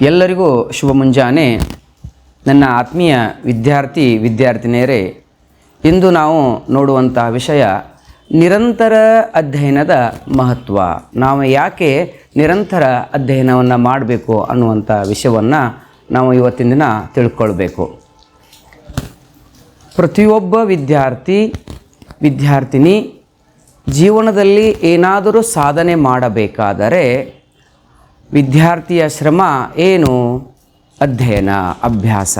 ಎಲ್ಲರಿಗೂ ಶುಭ ಮುಂಜಾನೆ. ನನ್ನ ಆತ್ಮೀಯ ವಿದ್ಯಾರ್ಥಿ, ವಿದ್ಯಾರ್ಥಿನಿಯರೇ, ಇಂದು ನಾವು ನೋಡುವಂತಹ ವಿಷಯ ನಿರಂತರ ಅಧ್ಯಯನದ ಮಹತ್ವ. ನಾವು ಯಾಕೆ ನಿರಂತರ ಅಧ್ಯಯನವನ್ನು ಮಾಡಬೇಕು ಅನ್ನುವಂಥ ವಿಷಯವನ್ನು ನಾವು ಇವತ್ತಿನ ದಿನ ತಿಳ್ಕೊಳ್ಬೇಕು. ಪ್ರತಿಯೊಬ್ಬ ವಿದ್ಯಾರ್ಥಿ, ವಿದ್ಯಾರ್ಥಿನಿ ಜೀವನದಲ್ಲಿ ಏನಾದರೂ ಸಾಧನೆ ಮಾಡಬೇಕಾದರೆ ವಿದ್ಯಾರ್ಥಿಯ ಶ್ರಮ ಏನು? ಅಧ್ಯಯನ, ಅಭ್ಯಾಸ.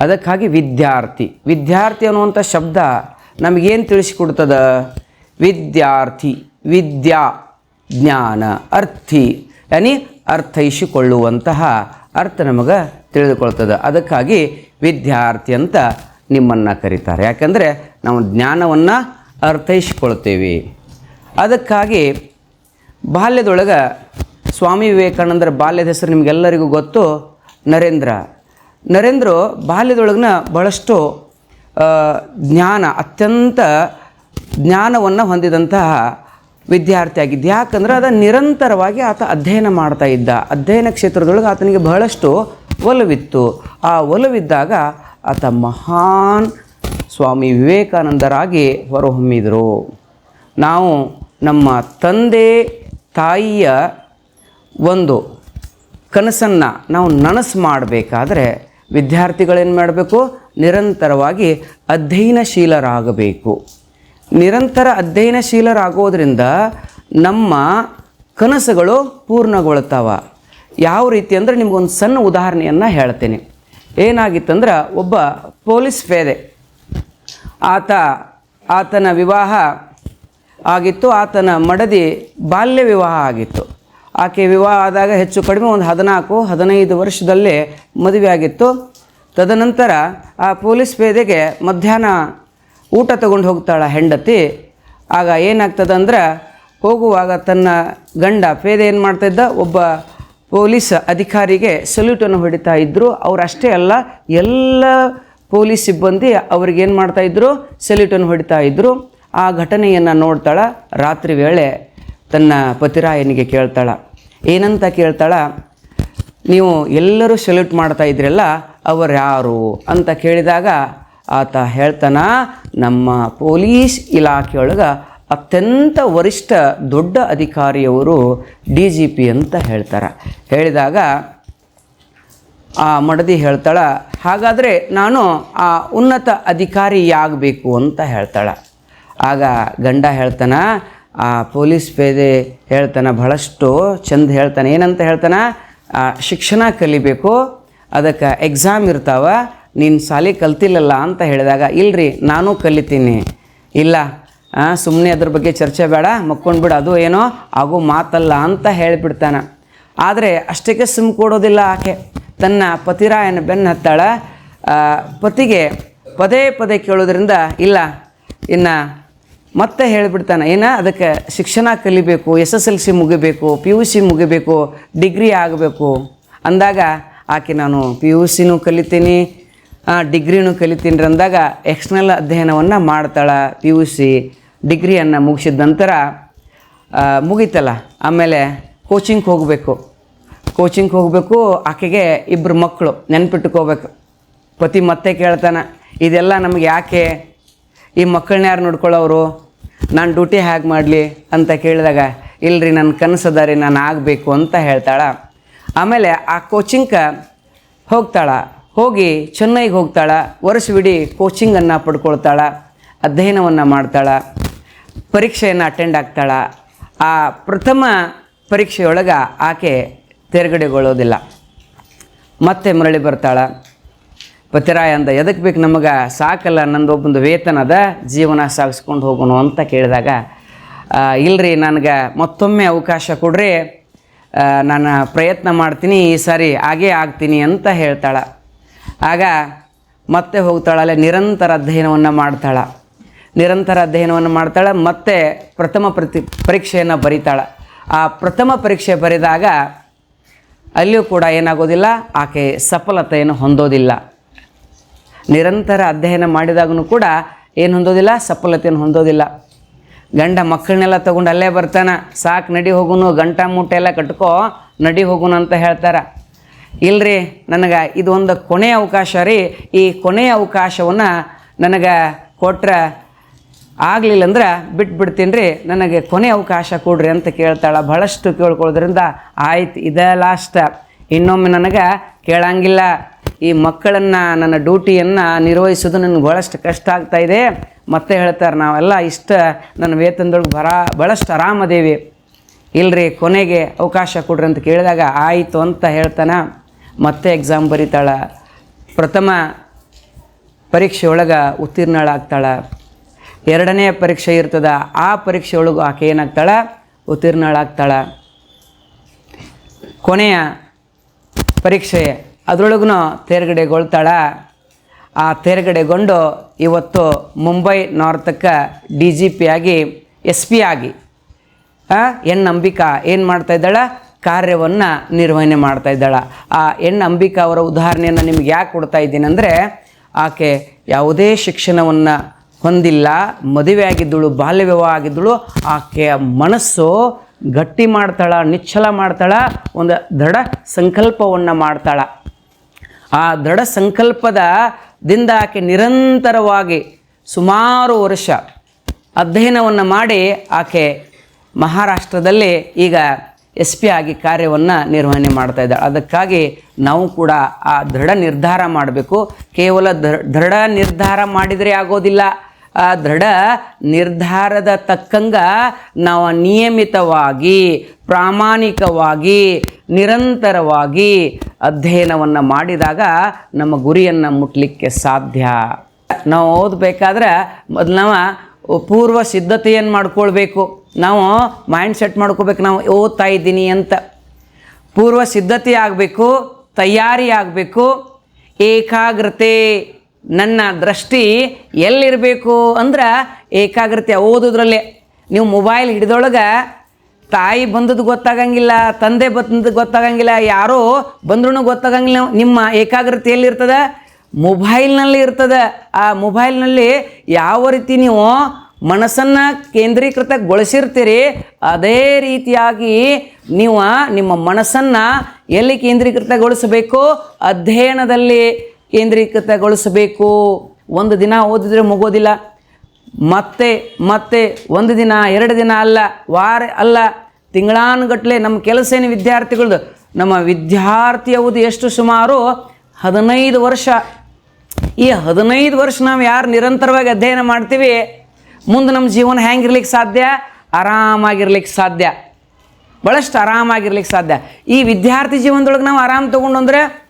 ಅದಕ್ಕಾಗಿ ವಿದ್ಯಾರ್ಥಿ. ವಿದ್ಯಾರ್ಥಿ ಅನ್ನುವಂಥ ಶಬ್ದ ನಮಗೇನು ತಿಳಿಸಿಕೊಡ್ತದ? ವಿದ್ಯಾರ್ಥಿ, ವಿದ್ಯಾ, ಜ್ಞಾನ, ಅರ್ಥಿ. ಯಾನಿ ಅರ್ಥೈಸಿಕೊಳ್ಳುವಂತಹ ಅರ್ಥ ನಮಗೆ ತಿಳಿದುಕೊಳ್ತದೆ. ಅದಕ್ಕಾಗಿ ವಿದ್ಯಾರ್ಥಿ ಅಂತ ನಿಮ್ಮನ್ನು ಕರೀತಾರೆ. ಯಾಕಂದರೆ ನಾವು ಜ್ಞಾನವನ್ನು ಅರ್ಥೈಸಿಕೊಳ್ತೇವೆ. ಅದಕ್ಕಾಗಿ ಬಾಲ್ಯದೊಳಗೆ ಸ್ವಾಮಿ ವಿವೇಕಾನಂದರ ಬಾಲ್ಯದ ಹೆಸರು ನಿಮಗೆಲ್ಲರಿಗೂ ಗೊತ್ತು. ನರೇಂದ್ರ. ನರೇಂದ್ರ ಬಾಲ್ಯದೊಳಗಿನ ಬಹಳಷ್ಟು ಜ್ಞಾನ, ಅತ್ಯಂತ ಜ್ಞಾನವನ್ನು ಹೊಂದಿದಂತಹ ವಿದ್ಯಾರ್ಥಿ ಆಗಿದ್ದ ಯಾಕಂದ್ರೆ ಅದ ನಿರಂತರವಾಗಿ ಆತ ಅಧ್ಯಯನ ಮಾಡ್ತಾ ಇದ್ದ. ಅಧ್ಯಯನ ಕ್ಷೇತ್ರದೊಳಗೆ ಆತನಿಗೆ ಬಹಳಷ್ಟು ಒಲವಿತ್ತು. ಆ ಒಲವಿದ್ದಾಗ ಆತ ಮಹಾನ್ ಸ್ವಾಮಿ ವಿವೇಕಾನಂದರಾಗಿ ಹೊರಹೊಮ್ಮಿದರು. ನಾವು ನಮ್ಮ ತಂದೆ, ತಾಯಿಯ ಒಂದು ಕನಸನ್ನು ನಾವು ನನಸು ಮಾಡಬೇಕಾದ್ರೆ ವಿದ್ಯಾರ್ಥಿಗಳೇನು ಮಾಡಬೇಕು? ನಿರಂತರವಾಗಿ ಅಧ್ಯಯನಶೀಲರಾಗಬೇಕು. ನಿರಂತರ ಅಧ್ಯಯನಶೀಲರಾಗೋದ್ರಿಂದ ನಮ್ಮ ಕನಸುಗಳು ಪೂರ್ಣಗೊಳ್ತಾವ. ಯಾವ ರೀತಿ ಅಂದರೆ ನಿಮಗೊಂದು ಸಣ್ಣ ಉದಾಹರಣೆಯನ್ನು ಹೇಳ್ತೇನೆ. ಏನಾಗಿತ್ತಂದ್ರೆ ಒಬ್ಬ ಪೊಲೀಸ್ ಫೇದೆ ಆತ, ಆತನ ವಿವಾಹ ಆಗಿತ್ತು, ಆತನ ಮಡದಿ ಬಾಲ್ಯ ವಿವಾಹ ಆಗಿತ್ತು. ಆಕೆ ವಿವಾಹ ಆದಾಗ ಹೆಚ್ಚು ಕಡಿಮೆ ಒಂದು ಹದಿನಾಲ್ಕು, ಹದಿನೈದು ವರ್ಷದಲ್ಲೇ ಮದುವೆ ಆಗಿತ್ತು ತದನಂತರ ಆ ಪೊಲೀಸ್ ಪೇದೆಗೆ ಮಧ್ಯಾಹ್ನ ಊಟ ತಗೊಂಡು ಹೋಗ್ತಾಳೆ ಹೆಂಡತಿ. ಆಗ ಏನಾಗ್ತದೆ ಅಂದ್ರೆ ಹೋಗುವಾಗ ತನ್ನ ಗಂಡ ಪೇದೆ ಏನು ಮಾಡ್ತಾಯಿದ್ದ ಒಬ್ಬ ಪೊಲೀಸ್ ಅಧಿಕಾರಿಗೆ ಸಲ್ಯೂಟನ್ನು ಹೊಡಿತಾ ಇದ್ದರು ಅವ್ರು ಅಷ್ಟೇ ಅಲ್ಲ, ಎಲ್ಲ ಪೊಲೀಸ್ ಸಿಬ್ಬಂದಿ ಅವ್ರಿಗೇನು ಮಾಡ್ತಾಯಿದ್ರು ಸಲ್ಯೂಟನ್ನು ಹೊಡಿತಾ ಇದ್ದರು ಆ ಘಟನೆಯನ್ನು ನೋಡ್ತಾಳೆ, ರಾತ್ರಿ ವೇಳೆ ತನ್ನ ಪತಿರಾಯನಿಗೆ ಕೇಳ್ತಾಳ. ಏನಂತ ಕೇಳ್ತಾಳ? ನೀವು ಎಲ್ಲರೂ ಸೆಲ್ಯೂಟ್ ಮಾಡ್ತಾ ಇದ್ರಲ್ಲ ಅವರು ಯಾರು ಅಂತ ಕೇಳಿದಾಗ ಆತ ಹೇಳ್ತಾನ, ನಮ್ಮ ಪೊಲೀಸ್ ಇಲಾಖೆಯೊಳಗೆ ಅತ್ಯಂತ ವರಿಷ್ಠ ದೊಡ್ಡ ಅಧಿಕಾರಿಯವರು ಡಿ ಜಿ ಪಿ ಅಂತ ಹೇಳ್ತಾರೆ. ಹೇಳಿದಾಗ ಆ ಮಡದಿ ಹೇಳ್ತಾಳ, ಹಾಗಾದರೆ ನಾನು ಆ ಉನ್ನತ ಅಧಿಕಾರಿಯಾಗಬೇಕು ಅಂತ ಹೇಳ್ತಾಳ. ಆಗ ಗಂಡ ಹೇಳ್ತಾನ ಆ ಪೊಲೀಸ್ ಪೇದೆ ಹೇಳ್ತಾನೆ, ಬಹಳಷ್ಟು ಚಂದ ಹೇಳ್ತಾನೆ. ಏನಂತ ಹೇಳ್ತಾನೆ? ಶಿಕ್ಷಣ ಕಲಿಬೇಕು, ಅದಕ್ಕೆ ಎಕ್ಸಾಮ್ ಇರ್ತಾವ, ನೀನು ಸಾಲಿ ಕಲ್ತಿಲ್ಲಲ್ಲ ಅಂತ ಹೇಳಿದಾಗ, ಇಲ್ರಿ, ನಾನು ಕಲಿತೀನಿ. ಇಲ್ಲ ಸುಮ್ಮನೆ ಅದ್ರ ಬಗ್ಗೆ ಚರ್ಚೆ ಬೇಡ ಮಕ್ಕೊಂಡ್ಬಿಡು ಅದು ಏನೋ, ಆಗೋ ಮಾತಲ್ಲ ಅಂತ ಹೇಳಿಬಿಡ್ತಾನೆ. ಆದರೆ ಅಷ್ಟಕ್ಕೆ ಸುಮ್ಮ ಕೊಡೋದಿಲ್ಲ ಆಕೆ. ತನ್ನ ಪತಿರಾಯನ ಬೆನ್ನು ಹತ್ತಾಳ. ಪತಿಗೆ ಪದೇ ಪದೇ ಕೇಳೋದ್ರಿಂದ, ಇಲ್ಲ, ಇನ್ನು ಮತ್ತೆ ಹೇಳಿಬಿಡ್ತಾನೆ, ಏನ ಅದಕ್ಕೆ ಶಿಕ್ಷಣ ಕಲಿಬೇಕು ಎಸ್ ಎಸ್ ಎಲ್ ಸಿ ಮುಗಿಬೇಕು ಪಿ ಯು ಸಿ ಮುಗಿಬೇಕು, ಡಿಗ್ರಿ ಆಗಬೇಕು. ಅಂದಾಗ ಆಕೆ ನಾನು ಪಿ ಯು ಸಿನೂ ಕಲಿತೀನಿ ಡಿಗ್ರಿನೂ ಕಲಿತೀನಿ ಅಂದಾಗ ಎಕ್ಸ್ಟರ್ನಲ್ ಅಧ್ಯಯನವನ್ನು ಮಾಡ್ತಾಳೆ ಪಿ ಯು ಸಿ ಡಿಗ್ರಿಯನ್ನು ಮುಗಿಸಿದ ನಂತರ ಮುಗೀತಲ್ಲ, ಆಮೇಲೆ ಕೋಚಿಂಗ್ ಹೋಗಬೇಕು. ಕೋಚಿಂಗ್ ಹೋಗಬೇಕು, ಆಕೆಗೆ ಇಬ್ಬರು ಮಕ್ಕಳು ನೆನ್ಪಿಟ್ಕೋಬೇಕು. ಪತಿ ಮತ್ತೆ ಕೇಳ್ತಾನೆ, ಇದೆಲ್ಲ ನಮಗೆ ಯಾಕೆ ಈ ಮಕ್ಕಳನ್ನ ಯಾರು ನೋಡ್ಕೊಳ್ಳೋರು? ನಾನು ಡ್ಯೂಟಿ ಹೇಗೆ ಮಾಡಲಿ ಅಂತ ಕೇಳಿದಾಗ, ಇಲ್ರಿ ನನ್ನ ಕನಸದ ರೀ, ನಾನು ಆಗಬೇಕು ಅಂತ ಹೇಳ್ತಾಳ. ಆಮೇಲೆ ಆ ಕೋಚಿಂಗ್ಗೆ ಹೋಗ್ತಾಳ. ಹೋಗಿ ಚೆನ್ನೈಗೆ ಹೋಗ್ತಾಳ. ವರ್ಷವಿಡೀ ಕೋಚಿಂಗನ್ನು ಪಡ್ಕೊಳ್ತಾಳ. ಅಧ್ಯಯನವನ್ನು ಮಾಡ್ತಾಳ. ಪರೀಕ್ಷೆಯನ್ನು ಅಟೆಂಡ್ ಆಗ್ತಾಳ. ಆ ಪ್ರಥಮ ಪರೀಕ್ಷೆಯೊಳಗೆ ಆಕೆ ತೇರ್ಗಡೆಗೊಳ್ಳೋದಿಲ್ಲ. ಮತ್ತೆ ಮರಳಿ ಬರ್ತಾಳ. ಪತಿರಾಯ ಅಂದ ಎದಕ್ಕೆ ಬೇಕು ನಮಗೆ? ಸಾಕಲ್ಲ, ನಂದು ಒಬ್ಬಂದು ವೇತನದ ಜೀವನ ಸಾಗಿಸ್ಕೊಂಡು ಹೋಗೋಣ ಅಂತ ಕೇಳಿದಾಗ ಇಲ್ರಿ, ನನಗೆ ಮತ್ತೊಮ್ಮೆ ಅವಕಾಶ ಕೊಡ್ರಿ. ನಾನು ಪ್ರಯತ್ನ ಮಾಡ್ತೀನಿ, ಈ ಸಾರಿ ಹಾಗೇ ಆಗ್ತೀನಿ ಅಂತ ಹೇಳ್ತಾಳೆ. ಆಗ ಮತ್ತೆ ಹೋಗ್ತಾಳಲ್ಲ ನಿರಂತರ ಅಧ್ಯಯನವನ್ನು ಮಾಡ್ತಾಳೆ. ನಿರಂತರ ಅಧ್ಯಯನವನ್ನು ಮಾಡ್ತಾಳೆ, ಮತ್ತೆ ಪ್ರಥಮ ಪ್ರತಿ, ಪರೀಕ್ಷೆಯನ್ನು ಬರೀತಾಳೆ. ಆ ಪ್ರಥಮ ಪರೀಕ್ಷೆ ಬರೆದಾಗ, ಅಲ್ಲಿಯೂ ಕೂಡ ಏನಾಗೋದಿಲ್ಲ, ಆಕೆ ಸಫಲತೆಯನ್ನು ಹೊಂದೋದಿಲ್ಲ. ನಿರಂತರ ಅಧ್ಯಯನ ಮಾಡಿದಾಗೂ ಕೂಡ ಏನು ಹೊಂದೋದಿಲ್ಲ, ಸಫಲತೆಯನ್ನು ಹೊಂದೋದಿಲ್ಲ. ಗಂಡ ಮಕ್ಕಳನ್ನೆಲ್ಲ ತಗೊಂಡು ಅಲ್ಲೇ ಬರ್ತಾನೆ, ಸಾಕು ನಡಿ ಹೋಗುನು, ಗಂಟ ಮೂಟೆ ಎಲ್ಲ ಕಟ್ಕೋ, ನಡಿ ಹೋಗುನು ಅಂತ ಹೇಳ್ತಾರೆ. ಇಲ್ರಿ, ನನಗೆ ಇದೊಂದು ಕೊನೆಯ ಅವಕಾಶ ರೀ. ಈ ಕೊನೆಯ ಅವಕಾಶವನ್ನು ನನಗೆ ಕೊಟ್ರೆ ಆಗಲಿಲ್ಲ ಅಂದ್ರೆ ಬಿಟ್ಬಿಡ್ತೀನಿ ರೀ. ನನಗೆ ಕೊನೆ ಅವಕಾಶ ಕೊಡ್ರಿ ಅಂತ ಕೇಳ್ತಾಳೆ. ಭಾಳಷ್ಟು ಕೇಳ್ಕೊಳ್ಳೋದ್ರಿಂದ ಆಯ್ತು, ಇದೇ ಲಾಸ್ಟ್ ಇನ್ನೊಮ್ಮೆ ನನಗೆ ಕೇಳಂಗಿಲ್ಲ. ಈ ಮಕ್ಕಳನ್ನು, ನನ್ನ ಡ್ಯೂಟಿಯನ್ನು ನಿರ್ವಹಿಸೋದು ನನಗೆ ಭಾಳಷ್ಟು ಕಷ್ಟ ಆಗ್ತಾ ಇದೆ. ಮತ್ತೆ ಹೇಳ್ತಾರೆ, ನಾವೆಲ್ಲ ಇಷ್ಟ, ನನ್ನ ವೇತನದೊಳಗೆ ಬರ ಭಾಳಷ್ಟು ಆರಾಮದೇವಿ. ಇಲ್ರಿ, ಕೊನೆಗೆ ಅವಕಾಶ ಕೊಡ್ರಿ ಅಂತ ಕೇಳಿದಾಗ, ಆಯಿತು ಅಂತ ಹೇಳ್ತಾನೆ. ಮತ್ತೆ ಎಕ್ಸಾಮ್ ಬರೀತಾಳೆ. ಪ್ರಥಮ ಪರೀಕ್ಷೆ ಒಳಗೆ ಉತ್ತೀರ್ಣಳಾಗ್ತಾಳೆ. ಎರಡನೇ ಪರೀಕ್ಷೆ ಇರ್ತದ, ಆ ಪರೀಕ್ಷೆ ಒಳಗೂ ಆಕೆ ಏನಾಗ್ತಾಳೆ? ಉತ್ತೀರ್ಣಳಾಗ್ತಾಳೆ. ಕೊನೆಯ ಪರೀಕ್ಷೆ ಅದರೊಳಗೂ ತೇರ್ಗಡೆಗೊಳ್ತಾಳ. ಆ ತೇರ್ಗಡೆಗೊಂಡು ಇವತ್ತು ಮುಂಬೈ ನಾರ್ತಕ್ಕೆ ಡಿ ಜಿ ಪಿ ಆಗಿ ಎಸ್ ಪಿ ಆಗಿ ಎನ್ ಅಂಬಿಕಾ ಏನು ಮಾಡ್ತಾ ಇದ್ದಾಳೆ? ಕಾರ್ಯವನ್ನು ನಿರ್ವಹಣೆ ಮಾಡ್ತಾ ಇದ್ದಾಳೆ. ಆ ಎನ್ ಅಂಬಿಕಾ ಅವರ ಉದಾಹರಣೆಯನ್ನು ನಿಮ್ಗೆ ಯಾಕೆ ಕೊಡ್ತಾ ಇದ್ದೀನಿ ಅಂದರೆ, ಆಕೆ ಯಾವುದೇ ಶಿಕ್ಷಣವನ್ನು ಹೊಂದಿಲ್ಲ, ಮದುವೆ ಆಗಿದ್ದಳು ಬಾಲ್ಯ ವಿವಾಹ ಆಗಿದ್ದಳು, ಆಕೆಯ ಮನಸ್ಸು ಗಟ್ಟಿ ಮಾಡ್ತಾಳ ನಿಚ್ಚಲ ಮಾಡ್ತಾಳ, ಒಂದು ದೃಢ ಸಂಕಲ್ಪವನ್ನು ಮಾಡ್ತಾಳ. ಆ ದೃಢ ಸಂಕಲ್ಪದಿಂದ ಆಕೆ ನಿರಂತರವಾಗಿ ಸುಮಾರು ವರ್ಷ ಅಧ್ಯಯನವನ್ನು ಮಾಡಿ ಆಕೆ ಮಹಾರಾಷ್ಟ್ರದಲ್ಲಿ ಈಗ ಎಸ್ ಪಿ ಆಗಿ ಕಾರ್ಯವನ್ನು ನಿರ್ವಹಣೆ ಮಾಡ್ತಾ ಇದ್ದಾಳೆ ಅದಕ್ಕಾಗಿ ನಾವು ಕೂಡ ಆ ದೃಢ ನಿರ್ಧಾರ ಮಾಡಬೇಕು. ಕೇವಲ ದೃಢ ನಿರ್ಧಾರ ಮಾಡಿದರೆ ಆಗೋದಿಲ್ಲ. ಆ ದೃಢ ನಿರ್ಧಾರದ ತಕ್ಕಂಗ ನಾವು ನಿಯಮಿತವಾಗಿ, ಪ್ರಾಮಾಣಿಕವಾಗಿ, ನಿರಂತರವಾಗಿ ಅಧ್ಯಯನವನ್ನು ಮಾಡಿದಾಗ ನಮ್ಮ ಗುರಿಯನ್ನು ಮುಟ್ಲಿಕ್ಕೆ ಸಾಧ್ಯ. ನಾವು ಓದಬೇಕಾದ್ರೆ ಮೊದಲು ನಾವು ಪೂರ್ವ ಸಿದ್ಧತೆಯನ್ನು ಮಾಡ್ಕೊಳ್ಬೇಕು? ನಾವು ಮೈಂಡ್ ಸೆಟ್ ಮಾಡ್ಕೋಬೇಕು, ನಾವು ಓದ್ತಾ ಇದ್ದೀನಿ ಅಂತ. ಪೂರ್ವ ಸಿದ್ಧತೆ ಆಗಬೇಕು, ತಯಾರಿ ಆಗಬೇಕು, ಏಕಾಗ್ರತೆ ನನ್ನ ದೃಷ್ಟಿ ಎಲ್ಲಿರಬೇಕು ಅಂದ್ರೆ ಏಕಾಗ್ರತೆ ಓದೋದ್ರಲ್ಲೇ. ನೀವು ಮೊಬೈಲ್ ಹಿಡಿದೊಳಗೆ ತಾಯಿ ಬಂದದ್ದು ಗೊತ್ತಾಗಂಗಿಲ್ಲ, ತಂದೆ ಬಂದದ್ದು ಗೊತ್ತಾಗಂಗಿಲ್ಲ, ಯಾರೋ ಬಂದ್ರೂ ಗೊತ್ತಾಗಂಗಿಲ್ಲ, ನಿಮ್ಮ ಏಕಾಗ್ರತೆ ಎಲ್ಲಿರ್ತದೆ? ಮೊಬೈಲ್ನಲ್ಲಿ ಇರ್ತದೆ. ಆ ಮೊಬೈಲ್ನಲ್ಲಿ ಯಾವ ರೀತಿ ನೀವು ಮನಸ್ಸನ್ನು ಕೇಂದ್ರೀಕೃತಗೊಳಿಸಿರ್ತೀರಿ, ಅದೇ ರೀತಿಯಾಗಿ ನೀವು ನಿಮ್ಮ ಮನಸ್ಸನ್ನು ಎಲ್ಲಿ ಕೇಂದ್ರೀಕೃತಗೊಳಿಸಬೇಕು? ಅಧ್ಯಯನದಲ್ಲಿ. ಕೇಂದ್ರೀಕೃತಗೊಳಿಸಬೇಕು. ಒಂದು ದಿನ ಓದಿದ್ರೆ ಮುಗೋದಿಲ್ಲ. ಮತ್ತೆ ಮತ್ತೆ ಒಂದು ದಿನ, ಎರಡು ದಿನ ಅಲ್ಲ, ವಾರ ಅಲ್ಲ ತಿಂಗಳಾನುಗಟ್ಟಲೆ ನಮ್ಮ ಕೆಲಸ ಏನು ವಿದ್ಯಾರ್ಥಿಗಳದ್ದು ನಮ್ಮ ವಿದ್ಯಾರ್ಥಿ ಅವಧಿ ಎಷ್ಟು ಸುಮಾರು? ಹದಿನೈದು ವರ್ಷ. ಈ ಹದಿನೈದು ವರ್ಷ ನಾವು ಯಾರು ನಿರಂತರವಾಗಿ ಅಧ್ಯಯನ ಮಾಡ್ತೀವಿ? ಮುಂದೆ ನಮ್ಮ ಜೀವನ ಹೆಂಗಿರ್ಲಿಕ್ಕೆ ಸಾಧ್ಯ? ಆರಾಮಾಗಿರ್ಲಿಕ್ಕೆ ಸಾಧ್ಯ. ಭಾಳಷ್ಟು ಆರಾಮಾಗಿರ್ಲಿಕ್ಕೆ ಸಾಧ್ಯ. ಈ ವಿದ್ಯಾರ್ಥಿ ಜೀವನದೊಳಗೆ ನಾವು ಆರಾಮ್ ತೊಗೊಂಡು ಅಂದ್ರೆ